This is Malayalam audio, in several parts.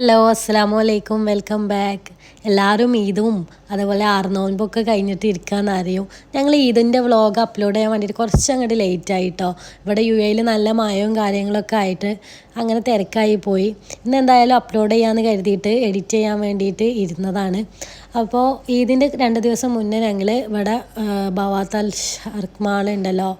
ഹലോ അസ്സാം വലൈക്കും വെൽക്കം ബാക്ക്. എല്ലാവരും ഈദും അതുപോലെ ആറുനോൻപൊക്കെ കഴിഞ്ഞിട്ട് ഇരിക്കാമെന്ന് അറിയും ഞങ്ങൾ ഈദിന്റെ വ്ളോഗ് അപ്ലോഡ് ചെയ്യാൻ വേണ്ടിയിട്ട് കുറച്ച് അങ്ങോട്ട് ലേറ്റ് ആയിട്ടോ. ഇവിടെ യു എയിൽ നല്ല മായവും കാര്യങ്ങളൊക്കെ ആയിട്ട് അങ്ങനെ തിരക്കായി പോയി. ഇന്ന് എന്തായാലും അപ്ലോഡ് ചെയ്യാമെന്ന് കരുതിയിട്ട് എഡിറ്റ് ചെയ്യാൻ വേണ്ടിയിട്ട് ഇരുന്നതാണ്. അപ്പോൾ ഈദിന്റെ രണ്ട് ദിവസം മുന്നേ ഞങ്ങൾ ഇവിടെ ബവാത്തൽ ഷർക്മാൾ മാൾ ഉണ്ടല്ലോ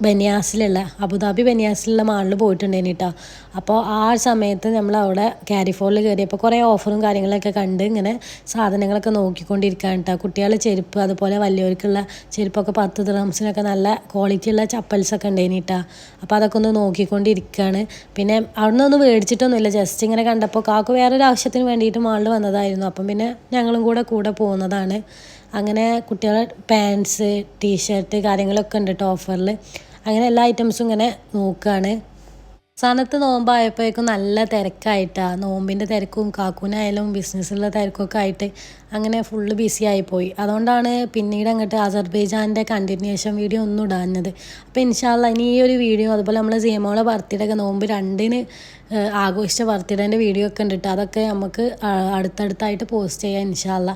ബനിയാസിലുള്ള അബുദാബി ബനിയാസിലുള്ള മാളിൽ പോയിട്ടുണ്ടായിരുന്നു കേട്ടോ അപ്പോൾ ആ സമയത്ത് നമ്മൾ അവിടെ ക്യാരിഫോളിൽ കയറിയപ്പോൾ കുറേ ഓഫറും കാര്യങ്ങളൊക്കെ കണ്ട് ഇങ്ങനെ സാധനങ്ങളൊക്കെ നോക്കിക്കൊണ്ടിരിക്കുകയാണ് കേട്ടോ കുട്ടികളുടെ ചെരുപ്പ് അതുപോലെ വലിയവർക്കുള്ള ചെരുപ്പൊക്കെ പത്ത് ദ്രംസിനൊക്കെ നല്ല ക്വാളിറ്റിയുള്ള ചപ്പൽസൊക്കെ ഉണ്ടായിരുന്നു കേട്ടോ അപ്പോൾ അതൊക്കെ ഒന്ന് നോക്കിക്കൊണ്ടിരിക്കുകയാണ് പിന്നെ അവിടെ നിന്ന് മേടിച്ചിട്ടൊന്നുമില്ല. ജസ്റ്റ് ഇങ്ങനെ കണ്ടപ്പോൾ കാക്ക് വേറൊരു ആവശ്യത്തിന് വേണ്ടിയിട്ട് മാളിൽ വന്നതായിരുന്നു. അപ്പം പിന്നെ ഞങ്ങളും കൂടെ കൂടെ പോകുന്നതാണ് അങ്ങനെ കുട്ടികളുടെ പാൻസ് ടീഷർട്ട് കാര്യങ്ങളൊക്കെ ഉണ്ട് കേട്ടോ ഓഫറിൽ അങ്ങനെ എല്ലാ ഐറ്റംസും ഇങ്ങനെ നോക്കുകയാണ് അവസാനത്ത് നോമ്പായപ്പോഴേക്കും നല്ല തിരക്കായിട്ടാണ് നോമ്പിന്റെ തിരക്കും കാക്കൂനായാലും ബിസിനസ്സിലുള്ള തിരക്കൊക്കെ ആയിട്ട് അങ്ങനെ ഫുള്ള് ബിസി ആയിപ്പോയി. അതുകൊണ്ടാണ് പിന്നീട് അങ്ങോട്ട് അസർബൈജാന്റെ കണ്ടിന്യൂഷൻ വീഡിയോ ഒന്നും ഇടാഞ്ഞത്. അപ്പോൾ ഇൻഷാല്ല ഇനി ഈ ഒരു വീഡിയോ അതുപോലെ നമ്മൾ സിയമോളെ ബർത്ത്ഡേ ഒക്കെ നോമ്പ് രണ്ടിന് ആഘോഷിച്ച ബർത്ത്ഡേന്റെ വീഡിയോ ഒക്കെ ഉണ്ട് അതൊക്കെ നമുക്ക് അടുത്തടുത്തായിട്ട് പോസ്റ്റ് ചെയ്യാം ഇൻഷാല്ല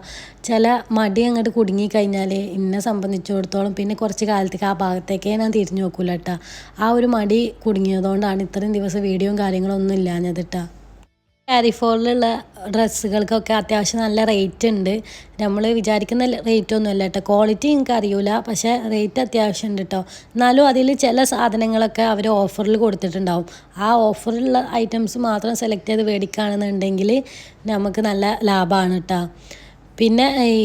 ചില മടി അങ്ങോട്ട് കുടുങ്ങി കഴിഞ്ഞാൽ എന്നെ സംബന്ധിച്ചിടത്തോളം പിന്നെ കുറച്ച് കാലത്തേക്ക് ആ ഭാഗത്തേക്കേ ഞാൻ തിരിഞ്ഞു നോക്കൂല കേട്ടോ ആ ഒരു മടി കുടുങ്ങിയതുകൊണ്ടാണ് ഇത്രയും ദിവസം വീഡിയോയും കാര്യങ്ങളൊന്നും ഇല്ലാഞ്ഞത് കേട്ടോ കാരിഫോളിലുള്ള ഡ്രസ്സുകൾക്കൊക്കെ അത്യാവശ്യം നല്ല റേറ്റ് ഉണ്ട്. നമ്മൾ വിചാരിക്കുന്ന റേറ്റ് ഒന്നുമല്ല കേട്ടോ ക്വാളിറ്റി എനിക്ക് അറിയില്ല പക്ഷേ റേറ്റ് അത്യാവശ്യം ഉണ്ട് കേട്ടോ എന്നാലും അതിൽ ചില സാധനങ്ങളൊക്കെ അവർ ഓഫറിൽ കൊടുത്തിട്ടുണ്ടാവും. ആ ഓഫറിലുള്ള ഐറ്റംസ് മാത്രം സെലക്ട് ചെയ്ത് മേടിക്കുകയാണെന്നുണ്ടെങ്കിൽ നമുക്ക് നല്ല ലാഭമാണ് കേട്ടോ പിന്നെ ഈ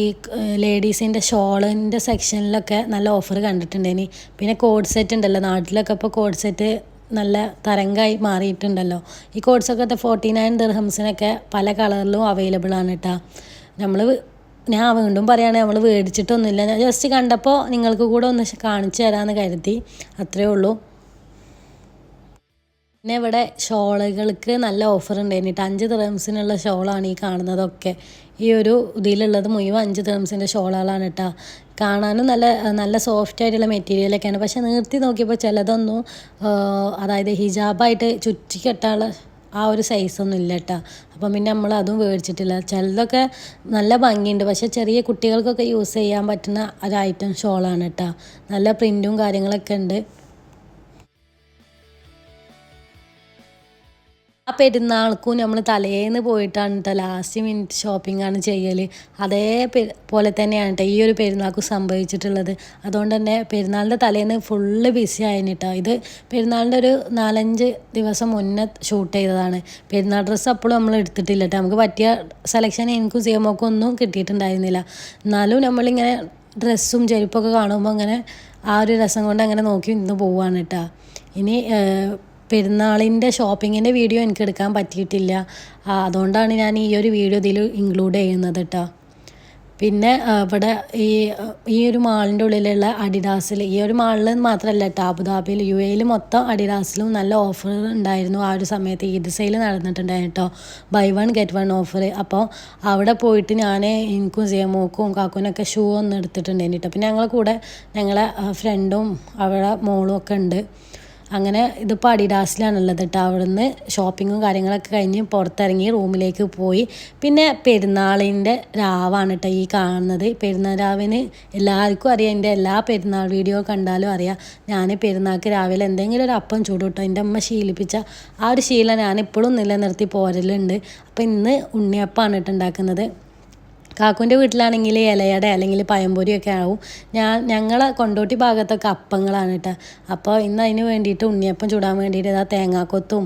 ലേഡീസിന്റെ ഷോളിന്റെ സെക്ഷനിലൊക്കെ നല്ല ഓഫർ കണ്ടിട്ടുണ്ടേനി. പിന്നെ കോഡ് സെറ്റ് ഉണ്ടല്ലോ. നാട്ടിലൊക്കെ ഇപ്പോൾ കോഡ് സെറ്റ് നല്ല തരംഗമായി മാറിയിട്ടുണ്ടല്ലോ. ഈ കോഡ്സൊക്കെ ഫോർട്ടി നയൻ ദർഹംസിനൊക്കെ പല കളറിലും അവൈലബിൾ ആണ് കേട്ടോ നമ്മൾ ഞാൻ വീണ്ടും പറയുകയാണെങ്കിൽ നമ്മൾ മേടിച്ചിട്ടൊന്നുമില്ല ഞാൻ ജസ്റ്റ് കണ്ടപ്പോൾ നിങ്ങൾക്ക് കൂടെ ഒന്ന് കാണിച്ചു തരാമെന്ന് കരുതി. അത്രയേ ഉള്ളൂ. പിന്നെ ഇവിടെ ഷോളുകൾക്ക് നല്ല ഓഫർ ഉണ്ടായിരുന്നു അഞ്ച് തേംസിനുള്ള ഷോളാണ് ഈ കാണുന്നതൊക്കെ. ഈ ഒരു ഇതിലുള്ളത് മുഴുവൻ അഞ്ച് തേംസിന്റെ ഷോളുകളാണ് കേട്ടോ കാണാനും നല്ല നല്ല സോഫ്റ്റ് ആയിട്ടുള്ള മെറ്റീരിയലൊക്കെയാണ് പക്ഷെ നിർത്തി നോക്കിയപ്പോൾ ചിലതൊന്നും അതായത് ഹിജാബായിട്ട് ചുറ്റി കെട്ടാനുള്ള ആ ഒരു സൈസൊന്നും ഇല്ല കേട്ടോ അപ്പം പിന്നെ നമ്മൾ അതും മേടിച്ചിട്ടില്ല ചിലതൊക്കെ നല്ല ഭംഗിയുണ്ട്. പക്ഷെ ചെറിയ കുട്ടികൾക്കൊക്കെ യൂസ് ചെയ്യാൻ പറ്റുന്ന ഒരു ഐറ്റം ഷോളാണ് കേട്ടോ നല്ല പ്രിന്റും കാര്യങ്ങളൊക്കെ ഉണ്ട്. ആ പെരുന്നാൾക്കും നമ്മൾ തലേന്ന് പോയിട്ടാണ് കേട്ടോ ലാസ്റ്റ് മിനിറ്റ് ഷോപ്പിംഗ് ആണ് ചെയ്യൽ അതേ പോലെ തന്നെയാണ് കേട്ടോ ഈ ഒരു പെരുന്നാൾക്ക് സംഭവിച്ചിട്ടുള്ളത്. അതുകൊണ്ട് തന്നെ പെരുന്നാളിന്റെ തലേന്ന് ഫുള്ള് ബിസി ആയിരുന്നു കേട്ടോ ഇത് പെരുന്നാളിന്റെ ഒരു നാലഞ്ച് ദിവസം മുന്നേ ഷൂട്ട് ചെയ്തതാണ്. പെരുന്നാൾ ഡ്രസ്സ് അപ്പോഴും നമ്മൾ എടുത്തിട്ടില്ല കേട്ടോ നമുക്ക് പറ്റിയ സെലക്ഷൻ എനിക്കും സിയമോക്കും ഒന്നും കിട്ടിയിട്ടുണ്ടായിരുന്നില്ല. എന്നാലും നമ്മളിങ്ങനെ ഡ്രസ്സും ചെരുപ്പൊക്കെ കാണുമ്പോൾ അങ്ങനെ ആ ഒരു രസം കൊണ്ട് അങ്ങനെ നോക്കി ഇന്ന് പോവുകയാണ് കേട്ടോ ഇനി പെരുന്നാളിന്റെ ഷോപ്പിങ്ങിന്റെ വീഡിയോ എനിക്ക് എടുക്കാൻ പറ്റിയിട്ടില്ല. അതുകൊണ്ടാണ് ഞാൻ ഈ ഒരു വീഡിയോ ഇതിൽ ഇൻക്ലൂഡ് ചെയ്യുന്നത് കേട്ടോ പിന്നെ ഇവിടെ ഈ ഈ ഒരു മാളിന്റെ ഉള്ളിലുള്ള അഡിഡാസിൽ ഈ ഒരു മാളിൽ മാത്രമല്ല കേട്ടോ അബുദാബിയിൽ യു എയിൽ മൊത്തം അഡിഡാസിലും നല്ല ഓഫർ ഉണ്ടായിരുന്നു ആ ഒരു സമയത്ത്. ഈദ് സെയിൽ നടന്നിട്ടുണ്ടായിരുന്നു കേട്ടോ buy one get one offer. അപ്പോൾ അവിടെ പോയിട്ട് ഞാൻ എനിക്കും സിയമോക്കും കാക്കുനൊക്കെ ഷൂ ഒന്ന് എടുത്തിട്ടുണ്ടായിരുന്നു കേട്ടോ പിന്നെ ഞങ്ങളെ കൂടെ ഞങ്ങളെ ഫ്രണ്ടും അവിടെ മോളും ഒക്കെ ഉണ്ട്. അങ്ങനെ ഇതിപ്പോൾ അഡിഡാസിലാണുള്ളത് കേട്ടോ അവിടുന്ന് ഷോപ്പിങ്ങും കാര്യങ്ങളൊക്കെ കഴിഞ്ഞ് പുറത്തിറങ്ങി റൂമിലേക്ക് പോയി. പിന്നെ പെരുന്നാളിന്റെ രാവാണ് കേട്ടോ ഈ കാണുന്നത്. പെരുന്നാൾ രാവിന് എല്ലാവർക്കും അറിയാം. എന്റെ എല്ലാ പെരുന്നാൾ വീഡിയോ കണ്ടാലും അറിയാം. ഞാൻ പെരുന്നാൾക്ക് രാവിലെ എന്തെങ്കിലും ഒരു അപ്പം ചൂട് കേട്ടോ എന്റെ അമ്മ ശീലിപ്പിച്ച ആ ഒരു ശീലം ഞാൻ ഇപ്പോഴും നിലനിർത്തി പോരലുണ്ട്. അപ്പോൾ ഇന്ന് ഉണ്ണിയപ്പമാണ് കേട്ടോ ഉണ്ടാക്കുന്നത്. കാക്കുവിന്റെ വീട്ടിലാണെങ്കിൽ ഇലയട അല്ലെങ്കിൽ പഴംപൊരിയൊക്കെ ആവും. ഞാൻ ഞങ്ങളെ കൊണ്ടോട്ടി ഭാഗത്തൊക്കെ അപ്പങ്ങളാണ് കേട്ടോ. അപ്പോൾ ഇന്ന് അതിന് വേണ്ടിയിട്ട് ഉണ്ണിയപ്പം ചൂടാൻ വേണ്ടിയിട്ട് ഇതാ തേങ്ങാക്കൊത്തും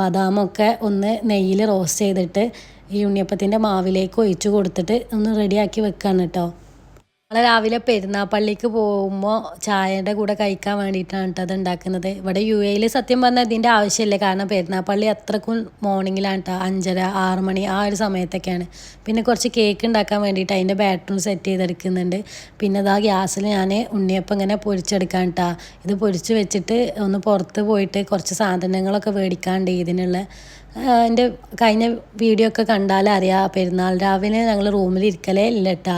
ബദാമൊക്കെ ഒന്ന് നെയ്യിൽ റോസ്റ്റ് ചെയ്തിട്ട് ഈ ഉണ്ണിയപ്പത്തിന്റെ മാവിലേക്ക് ഒഴിച്ചു കൊടുത്തിട്ട് ഒന്ന് റെഡിയാക്കി വെക്കുകയാണ് കേട്ടോ. നമ്മൾ രാവിലെ പെരുന്നാപ്പള്ളിക്ക് പോകുമ്പോൾ ചായയുടെ കൂടെ കഴിക്കാൻ വേണ്ടിയിട്ടാണ് കേട്ടോ അത് ഉണ്ടാക്കുന്നത് ഇവിടെ യു എയിൽ സത്യം പറഞ്ഞാൽ ഇതിന്റെ ആവശ്യമില്ല. കാരണം പെരുന്നാപ്പള്ളി അത്രക്കും മോർണിംഗിലാണ് കേട്ടോ അഞ്ചര ആറ് മണി ആ ഒരു സമയത്തൊക്കെയാണ്. പിന്നെ കുറച്ച് കേക്ക് ഉണ്ടാക്കാൻ വേണ്ടിയിട്ട് അതിന്റെ ബാറ്ററും സെറ്റ് ചെയ്തെടുക്കുന്നുണ്ട്. പിന്നെ അതാ ഗ്യാസിൽ ഞാൻ ഉണ്ണിയപ്പം ഇങ്ങനെ പൊരിച്ചെടുക്കാൻ കേട്ടോ ഇത് പൊരിച്ച് വെച്ചിട്ട് ഒന്ന് പുറത്ത് പോയിട്ട് കുറച്ച് സാധനങ്ങളൊക്കെ മേടിക്കാണ്ട് ഇതിനുള്ള എന്റെ കഴിഞ്ഞ വീഡിയോ ഒക്കെ കണ്ടാൽ അറിയാം പെരുന്നാൾ രാവിലെ ഞങ്ങൾ റൂമിൽ ഇരിക്കലേ ഇല്ല കേട്ടാ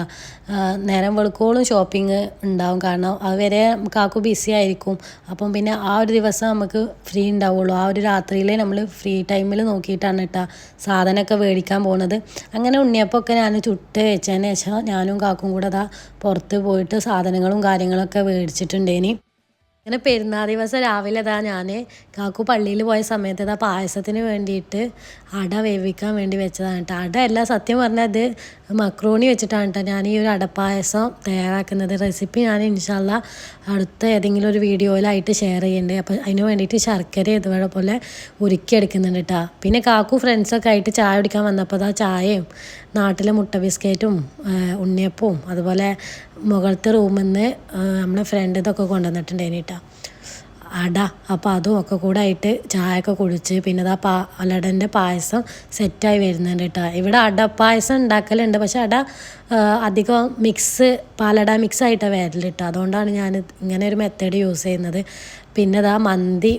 നേരം വെളുക്കോളും ഷോപ്പിംഗ് ഉണ്ടാവും. കാരണം അതുവരെ കാക്കു ബിസി ആയിരിക്കും. അപ്പം പിന്നെ ആ ഒരു ദിവസം നമുക്ക് ഫ്രീ ഉണ്ടാവുള്ളൂ. ആ ഒരു രാത്രിയിലെ നമ്മൾ ഫ്രീ ടൈമിൽ നോക്കിയിട്ടാണ് കേട്ടാ സാധനമൊക്കെ മേടിക്കാൻ പോണത്. അങ്ങനെ ഉണ്ണിയപ്പമൊക്കെ ഞാൻ ചുട്ട് വെച്ചതിന് ശേഷം ഞാനും കാക്കും കൂടെ അതാ പുറത്ത് പോയിട്ട് സാധനങ്ങളും കാര്യങ്ങളൊക്കെ മേടിച്ചിട്ടുണ്ടേനി. അങ്ങനെ പെരുന്നാൾ ദിവസം രാവിലെ ഇതാ ഞാൻ കാക്കു പള്ളിയിൽ പോയ സമയത്ത് ഇതാ പായസത്തിന് വേണ്ടിയിട്ട് അട വേവിക്കാൻ വേണ്ടി വെച്ചതാണ് കേട്ടോ. അട അല്ല സത്യം പറഞ്ഞാൽ ഇത് മക്രോണി വെച്ചിട്ടാണ് കേട്ടോ ഞാൻ ഈ ഒരു അടപ്പായസം തയ്യാറാക്കുന്നത്. റെസിപ്പി ഞാൻ ഇൻഷാല്ല അടുത്ത ഏതെങ്കിലും ഒരു വീഡിയോയിലായിട്ട് ഷെയർ ചെയ്യുന്നുണ്ട് അപ്പോൾ അതിന് വേണ്ടിയിട്ട് ശർക്കര ഇതുപോലെ പോലെ ഉരുക്കിയെടുക്കുന്നുണ്ട് കേട്ടോ. പിന്നെ കാക്കു ഫ്രണ്ട്സൊക്കെ ആയിട്ട് ചായ കുടിക്കാൻ വന്നപ്പോൾ അതാ ചായയും നാട്ടിലെ മുട്ട ബിസ്ക്കറ്റും ഉണ്ണിയപ്പവും അതുപോലെ മുകളത്തെ റൂമിൽ നിന്ന് നമ്മളെ ഫ്രണ്ട് ഇതൊക്കെ കൊണ്ടുവന്നിട്ടുണ്ടായിന് കേട്ടോ അട അപ്പോൾ അതും ഒക്കെ കൂടെ ആയിട്ട് ചായയൊക്കെ കുടിച്ച് പിന്നെ ഇതാ പാ അലടന്റെ പായസം സെറ്റായി വരുന്നുണ്ട് കേട്ടോ ഇവിടെ അട പായസം ഉണ്ടാക്കലുണ്ട് പക്ഷെ അട അധികം മിക്സ് പാലട മിക്സ് ആയിട്ടാണ് വരൽ കേട്ടോ അതുകൊണ്ടാണ് ഞാൻ ഇങ്ങനെ ഒരു മെത്തേഡ് യൂസ് ചെയ്യുന്നത്. പിന്നെ ഇതാ മന്തി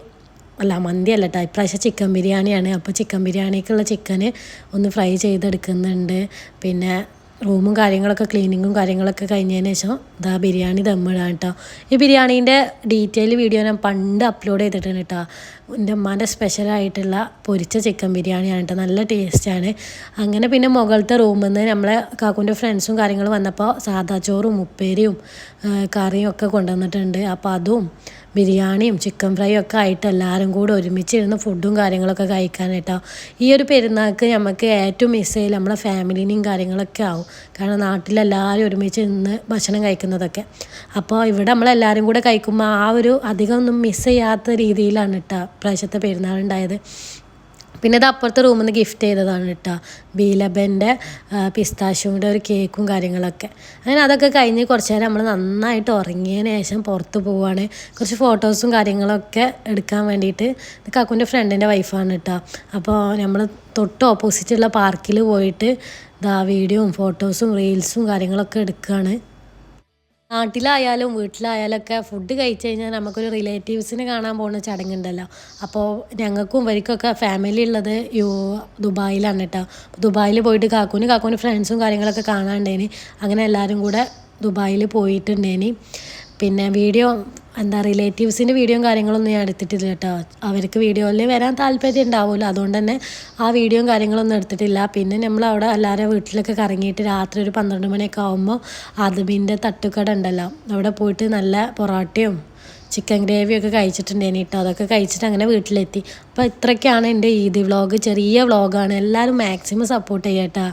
അല്ല മന്തി അല്ല കേട്ടോ ഇപ്രാവശ്യം ചിക്കൻ ബിരിയാണിയാണ്. അപ്പോൾ ചിക്കൻ ബിരിയാണിക്കുള്ള ചിക്കന് ഒന്ന് ഫ്രൈ ചെയ്തെടുക്കുന്നുണ്ട്. പിന്നെ റൂമും കാര്യങ്ങളൊക്കെ ക്ലീനിങ്ങും കാര്യങ്ങളൊക്കെ കഴിഞ്ഞതിന് ശേഷം ഇതാ ബിരിയാണി ദമ്മിടാൻ കേട്ടോ. ഈ ബിരിയാണീന്റെ ഡീറ്റെയിൽ വീഡിയോ ഞാൻ പണ്ട് അപ്ലോഡ് ചെയ്തിട്ടുണ്ട് കേട്ടോ. എന്റെ ഉമ്മാന്റെ സ്പെഷ്യലായിട്ടുള്ള പൊരിച്ച ചിക്കൻ ബിരിയാണിയാണ് കേട്ടോ. നല്ല ടേസ്റ്റാണ് അങ്ങനെ പിന്നെ മുകളിലത്തെ റൂമിൽ നിന്ന് നമ്മളെ കാക്കുന്റെ ഫ്രണ്ട്സും കാര്യങ്ങളും വന്നപ്പോൾ സാദാ ചോറും ഉപ്പേരിയും കറിയും ഒക്കെ കൊണ്ടുവന്നിട്ടുണ്ട്. അപ്പോൾ അതും ബിരിയാണിയും ചിക്കൻ ഫ്രൈയും ഒക്കെ ആയിട്ട് എല്ലാവരും കൂടെ ഒരുമിച്ചിരുന്ന് ഫുഡും കാര്യങ്ങളൊക്കെ കഴിക്കാൻ കേട്ടോ. ഈ ഒരു പെരുന്നാൾക്ക് നമുക്ക് ഏറ്റവും മിസ് ചെയ്യൽ നമ്മളെ ഫാമിലിനെയും കാര്യങ്ങളൊക്കെ ആവും. കാരണം നാട്ടിലെല്ലാവരും ഒരുമിച്ച് നിന്ന് ഭക്ഷണം കഴിക്കുന്നതൊക്കെ. അപ്പോൾ ഇവിടെ നമ്മളെല്ലാവരും കൂടെ കഴിക്കുമ്പോൾ ആ ഒരു അധികം ഒന്നും മിസ് ചെയ്യാത്ത രീതിയിലാണ് കേട്ടോ പ്രാവശ്യത്തെ പെരുന്നാളുണ്ടായത് പിന്നെ ഇത് അപ്പുറത്തെ റൂമിൽ നിന്ന് ഗിഫ്റ്റ് ചെയ്തതാണ് കേട്ടോ ബീലബന്റെ പിസ്താശുവിന്റെ ഒരു കേക്കും കാര്യങ്ങളൊക്കെ. അങ്ങനെ അതൊക്കെ കഴിഞ്ഞ് കുറച്ച് നേരം നമ്മൾ നന്നായിട്ട് ഉറങ്ങിയതിന് ശേഷം പുറത്ത് പോവുകയാണ് കുറച്ച് ഫോട്ടോസും കാര്യങ്ങളൊക്കെ എടുക്കാൻ വേണ്ടിയിട്ട് ഇത് ഫ്രണ്ടിന്റെ വൈഫാണ് കേട്ടോ അപ്പോൾ നമ്മൾ തൊട്ട് ഓപ്പോസിറ്റുള്ള പാർക്കിൽ പോയിട്ട് ഇതാ വീഡിയോയും ഫോട്ടോസും റീൽസും കാര്യങ്ങളൊക്കെ എടുക്കുകയാണ് നാട്ടിലായാലും വീട്ടിലായാലൊക്കെ ഫുഡ് കഴിച്ചു കഴിഞ്ഞാൽ നമുക്കൊരു റിലേറ്റീവ്സിനെ കാണാൻ പോകുന്ന ചടങ്ങുണ്ടല്ലോ. അപ്പോൾ ഞങ്ങൾക്കും ഇവർക്കൊക്കെ ഫാമിലി ഉള്ളത് യു ദുബായിലാണ് കേട്ടോ ദുബായിൽ പോയിട്ട് കാക്കൂന് കാക്കൂന് ഫ്രണ്ട്സും കാര്യങ്ങളൊക്കെ കാണാണ്ടേനി അങ്ങനെ എല്ലാവരും കൂടെ ദുബായിൽ പോയിട്ടുണ്ടേനി. പിന്നെ വീഡിയോ എന്താ റിലേറ്റീവ്സിന്റെ വീഡിയോയും കാര്യങ്ങളൊന്നും ഞാൻ എടുത്തിട്ടില്ല കേട്ടോ. അവർക്ക് വീഡിയോയിൽ വരാൻ താല്പര്യം ഉണ്ടാവുമല്ലോ. അതുകൊണ്ട് തന്നെ ആ വീഡിയോയും കാര്യങ്ങളൊന്നും എടുത്തിട്ടില്ല. പിന്നെ നമ്മൾ അവിടെ എല്ലാവരും വീട്ടിലൊക്കെ കറങ്ങിയിട്ട് രാത്രി ഒരു പന്ത്രണ്ട് മണിയൊക്കെ ആകുമ്പോൾ അതുബിന്റെ തട്ടുക്കട ഉണ്ടല്ലോ. അവിടെ പോയിട്ട് നല്ല പൊറോട്ടയും ചിക്കൻ ഗ്രേവിയൊക്കെ കഴിച്ചിട്ടുണ്ടേനി കേട്ടോ. അതൊക്കെ കഴിച്ചിട്ട് അങ്ങനെ വീട്ടിലെത്തി. അപ്പോൾ ഇത്രയൊക്കെയാണ് എന്റെ ഈദ് വ്ളോഗ് ചെറിയ വ്ളോഗാണ് എല്ലാവരും മാക്സിമം സപ്പോർട്ട് ചെയ്യാം കേട്ടോ.